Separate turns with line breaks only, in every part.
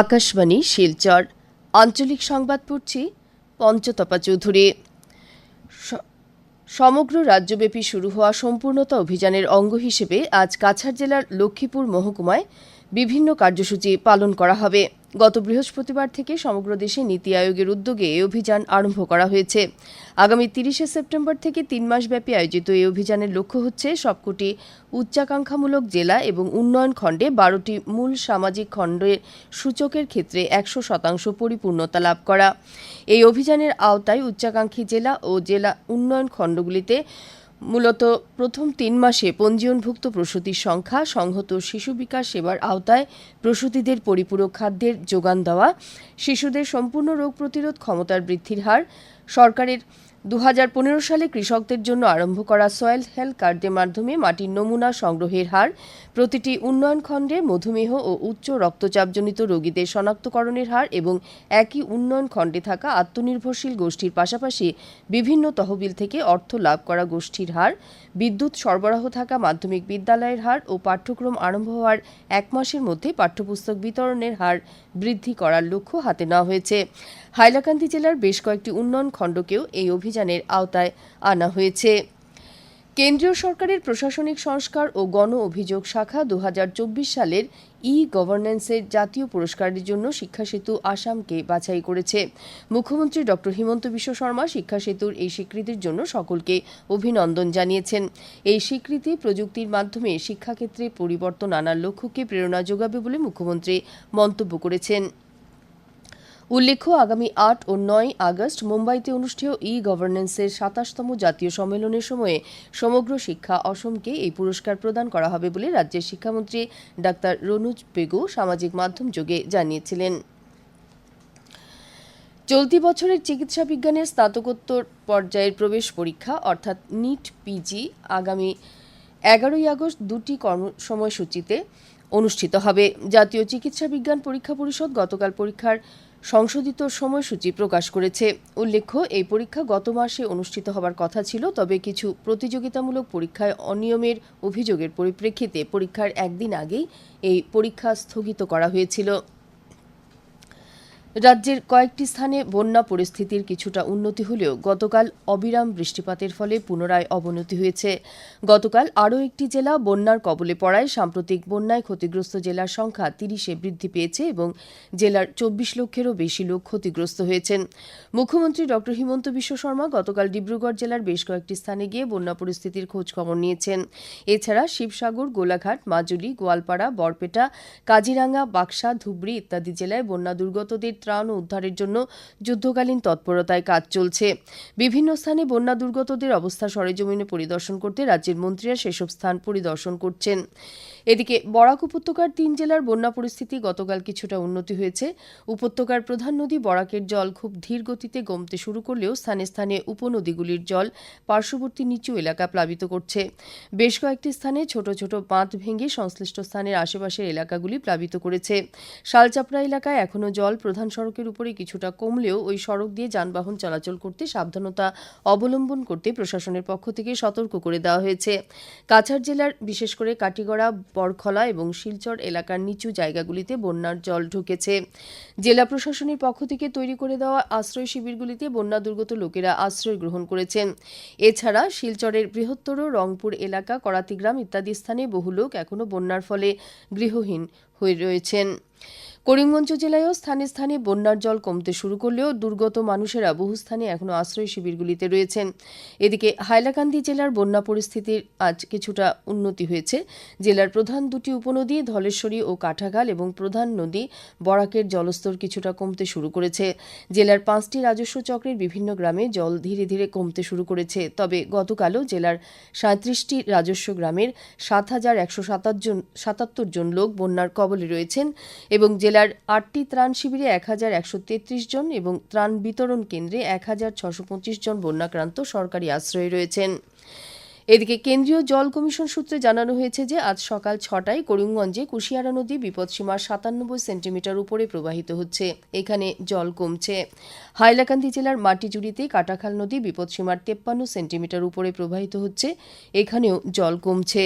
আকাশবাণী, শিলচর। আঞ্চলিক সংবাদ পড়ছি পঞ্চতপা চৌধুরী। সমগ্র রাজ্যব্যাপী শুরু হওয়া সম্পূর্ণতা অভিযানের অঙ্গ হিসেবে আজ কাছাড় জেলার লক্ষ্মীপুর মহকুমায় বিভিন্ন কার্যসূচি পালন করা হবে। গত বৃহস্পতিবার থেকে সমগ্র দেশে নীতি আয়োগের উদ্যোগে এই অভিযান আরম্ভ করা হয়েছে। আগামী তিরিশে সেপ্টেম্বর থেকে তিন মাসব্যাপী আয়োজিত এই অভিযানের লক্ষ্য হচ্ছে সবকটি উচ্চাকাঙ্ক্ষামূলক জেলা এবং উন্নয়ন খণ্ডে বারোটি মূল সামাজিক খণ্ডের সূচকের ক্ষেত্রে একশো শতাংশ পরিপূর্ণতা লাভ করা। এই অভিযানের আওতায় উচ্চাকাঙ্ক্ষী জেলা ও জেলা উন্নয়ন খণ্ডগুলিতে মূলত প্রথম তিন মাসে পঞ্জীয়নভুক্ত প্রসূতির সংখ্যা, সংহত শিশু বিকাশ সেবার আওতায় প্রসূতিদের পরিপূরক খাদ্যের যোগান দেওয়া, শিশুদের সম্পূর্ণ রোগ প্রতিরোধ ক্ষমতার বৃদ্ধির হার, সরকারের দু হাজার পনেরো সালে কৃষকদের জন্য আরম্ভ করা সয়েল হেলথ কার্ডের মাধ্যমে মাটির নমুনা সংগ্রহের হার, প্রতিটি উন্নয়ন খণ্ডে মধুমেহ ও উচ্চ রক্তচাপজনিত রোগীদের শনাক্তকরণের হার এবং একই উন্নয়ন খণ্ডে থাকা আত্মনির্ভরশীল গোষ্ঠীর পাশাপাশি বিভিন্ন তহবিল থেকে অর্থ লাভ করা গোষ্ঠীর হার, বিদ্যুৎ সরবরাহ থাকা মাধ্যমিক বিদ্যালয়ের হার ও পাঠ্যক্রম আরম্ভ হওয়ার এক মাসের মধ্যে পাঠ্যপুস্তক বিতরণের হার বৃদ্ধি করার লক্ষ্য হাতে নেওয়া হয়েছে। হাইলাকান্দি জেলার বেশ কয়েকটি উন্নয়ন খণ্ডকেও এই অভিযানের আওতায় আনা হয়েছে। কেন্দ্রীয় সরকারের প্রশাসনিক সংস্কার ও গণ অভিযোগ শাখা দু হাজার চব্বিশ সালের ই গভর্নেন্সের জাতীয় পুরস্কারের জন্য শিক্ষা সেতু আসামকে বাছাই করেছে। মুখ্যমন্ত্রী ড. হিমন্ত বিশ্ব শর্মা শিক্ষা সেতুর এই স্বীকৃতির জন্য সকলকে অভিনন্দন জানিয়েছেন। এই স্বীকৃতি প্রযুক্তির মাধ্যমে শিক্ষাক্ষেত্রে পরিবর্তন আনার লক্ষ্যকে প্রেরণা যোগাবে বলে মুখ্যমন্ত্রী মন্তব্য করেছেন। উল্লেখ্য, আগামী আট ও নয় আগস্ট মুম্বাইতে অনুষ্ঠেয় ই গভর্নেন্সের সাতাশতম জাতীয় সম্মেলনের সময়ে সমগ্র শিক্ষা অসমকে এই পুরস্কার প্রদান করা হবে বলে রাজ্যের শিক্ষামন্ত্রী ডাক্তার রনুজ পেগু সামাজিক মাধ্যম যোগে জানিয়েছিলেন। চলতি বছরের চিকিৎসা বিজ্ঞানের স্নাতকোত্তর পর্যায়ের প্রবেশ পরীক্ষা, অর্থাৎ নিট, পিজি, আগামী এগারোই আগস্ট দুটি কর্মসময়সূচিতে অনুষ্ঠিত হবে। জাতীয় চিকিৎসা বিজ্ঞান পরীক্ষা পরিষদ গতকাল পরীক্ষার সংশোধিত সময়সূচি প্রকাশ করেছে। উল্লেখ্য, এই পরীক্ষা গত মাসে অনুষ্ঠিত হবার কথা ছিল, তবে কিছু প্রতিযোগিতামূলক পরীক্ষায় অনিয়মের অভিযোগের পরিপ্রেক্ষিতে পরীক্ষার একদিন আগেই এই পরীক্ষা স্থগিত করা হয়েছিল। রাজ্যের কয়েকটি স্থানে বন্যা পরিস্থিতির কিছুটা উন্নতি হলেও গতকাল অবিরাম বৃষ্টিপাতের ফলে পুনরায় অবনতি হয়েছে। গতকাল আরও একটি জেলা বন্যার কবলে পড়ায় সাম্প্রতিক বন্যায় ক্ষতিগ্রস্ত জেলার সংখ্যা তিরিশে বৃদ্ধি পেয়েছে এবং জেলার চব্বিশ লক্ষেরও বেশি লোক ক্ষতিগ্রস্ত হয়েছেন। মুখ্যমন্ত্রী ড হিমন্ত বিশ্ব শর্মা গতকাল ডিব্রুগড় জেলার বেশ কয়েকটি স্থানে গিয়ে বন্যা পরিস্থিতির খোঁজ খবর নিয়েছেন। এছাড়া শিবসাগর, গোলাঘাট, মাজুলি, গোয়ালপাড়া, বরপেটা, কাজিরাঙ্গা, বাক্সা, ধুবড়ি ইত্যাদি জেলায় বন্যা দুর্গতদের ত্রাণ ও উদ্ধারের জন্য যুদ্ধকালীন তৎপরতায় কাজ চলছে। বিভিন্ন স্থানে বন্যা দুর্গতদের অবস্থা সরেজমিনে পরিদর্শন করতে রাজ্যের মন্ত্রীরা সেসব স্থান পরিদর্শন করছেন। এদিকে বরাক উপত্যকার তিন জেলার বন্যা পরিস্থিতি গতকাল কিছুটা উন্নতি হয়েছে। উপত্যকার প্রধান নদী বরাকের জল খুব ধীর গতিতে গমতে শুরু করলেও স্থানে স্থানে উপনদীগুলির জল পার্শ্ববর্তী নিচু এলাকা প্লাবিত করছে। বেশ কয়েকটি স্থানে ছোট ছোট বাঁধ ভেঙে সংশ্লিষ্ট স্থানের আশেপাশের এলাকাগুলি প্লাবিত করেছে। শালচাপড়া এলাকায় এখনও জল প্রধান সড়কের উপরে কিছুটা কমলেও ওই সড়ক দিয়ে যানবাহন চলাচল করতে সাবধানতা অবলম্বন করতে প্রশাসনের পক্ষ থেকে সতর্ক করে দেওয়া হয়েছে। কাছাড় জেলার, বিশেষ করে কাটিগড়া, বরখলা এবং শিলচর এলাকার নিচু জায়গাগুলিতে বন্যার জল ঢুকেছে। জেলা প্রশাসনের পক্ষ থেকে তৈরি করে দেওয়া আশ্রয় শিবিরগুলিতে বন্যা দুর্গত লোকেরা আশ্রয় গ্রহণ করেছেন। এছাড়া শিলচরের বৃহত্তর রংপুর এলাকা করাতিগ্রাম ইত্যাদি স্থানে বহু লোক এখনও বন্যার ফলে গৃহহীন হয়ে রয়েছেন। করিমগঞ্জ জেলায়ও স্থানে স্থানে বন্যার জল কমতে শুরু করলেও দুর্গত মানুষেরা বহু স্থানে এখনও আশ্রয় শিবিরগুলিতে রয়েছেন। এদিকে হাইলাকান্দি জেলার বন্যা পরিস্থিতির আজ কিছুটা উন্নতি হয়েছে। জেলার প্রধান দুটি উপনদী ধলেশ্বরী ও কাঠাগাল এবং প্রধান নদী বরাকের জলস্তর কিছুটা কমতে শুরু করেছে। জেলার পাঁচটি রাজস্ব চক্রের বিভিন্ন গ্রামে জল ধীরে ধীরে কমতে শুরু করেছে। তবে গতকালও জেলার সাঁত্রিশটি রাজস্ব গ্রামের সাত হাজার একশো সাতাত্তর জন লোক বন্যার কবলে রয়েছেন এবং জেলার আটটি ত্রাণ শিবিরে এক হাজার একশো তেত্রিশ জন এবং ত্রাণ বিতরণ কেন্দ্রে এক হাজার ছশো পঁচিশ জন বন্যাক্রান্ত সরকারি আশ্রয়ে রয়েছেন। এদিকে কেন্দ্রীয় জল কমিশন সূত্রে জানানো হয়েছে যে, আজ সকাল ছটায় করিমগঞ্জে কুশিয়ারা নদী বিপদসীমার সাতানব্বই সেন্টিমিটার উপরে প্রবাহিত হচ্ছে। এখানে জল কমছে। হাইলাকান্দি জেলার মাটিজুড়িতে কাটাখাল নদী বিপদসীমার তেপ্পান্ন সেন্টিমিটার উপরে প্রবাহিত হচ্ছে। এখানেও জল কমছে।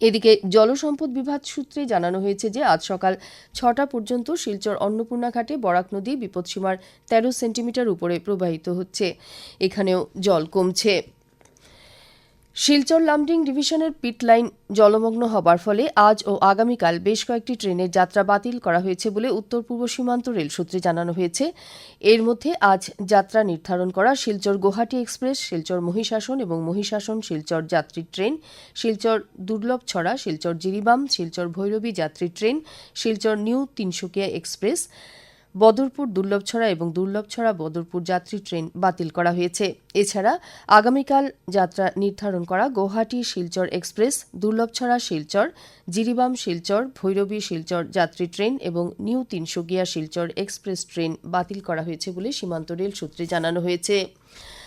এদিকে জলসম্পদ বিভাগ সূত্রে জানানো হয়েছে যে আজ সকাল ছটা পর্যন্ত শিলচর অন্নপূর্ণা ঘাটে বরাক নদী বিপদসীমার তেরো সেন্টিমিটার উপরে প্রবাহিত হচ্ছে। এখানেও জল কমছে। শিলচর লামডিং ডিভিশনের পিট লাইন জলমগ্ন হবার ফলে আজ ও আগামীকাল বেশ কয়েকটি ট্রেনের যাত্রা বাতিল করা হয়েছে বলে উত্তর পূর্ব সীমান্ত রেল সূত্রে জানানো হয়েছে। এর মধ্যে আজ যাত্রা নির্ধারণ করা শিলচর গুয়াহাটি এক্সপ্রেস, শিলচর মহিষাসন এবং মহিষাসন, শিলচর যাত্রী ট্রেন, শিলচর দুর্লভ ছড়া, শিলচর জিরিবাম, শিলচর ভৈরবী যাত্রী train, Silchar new Tinsukia express Badarpur Dullavcherra এবং দুর্লভছড়া বদরপুর যাত্রী ট্রেন বাতিল করা হয়েছে। এছাড়া আগামীকাল যাত্রা নির্ধারণ করা গৌহাটি শিলচর এক্সপ্রেস, দুর্লভছড়া শিলচর, জিরিবাম শিলচর, ভৈরবী শিলচর যাত্রী ট্রেন এবং new Tinsukia Silchar express train বাতিল করা হয়েছে বলে সীমান্ত রেল সূত্রে জানানো হয়েছে।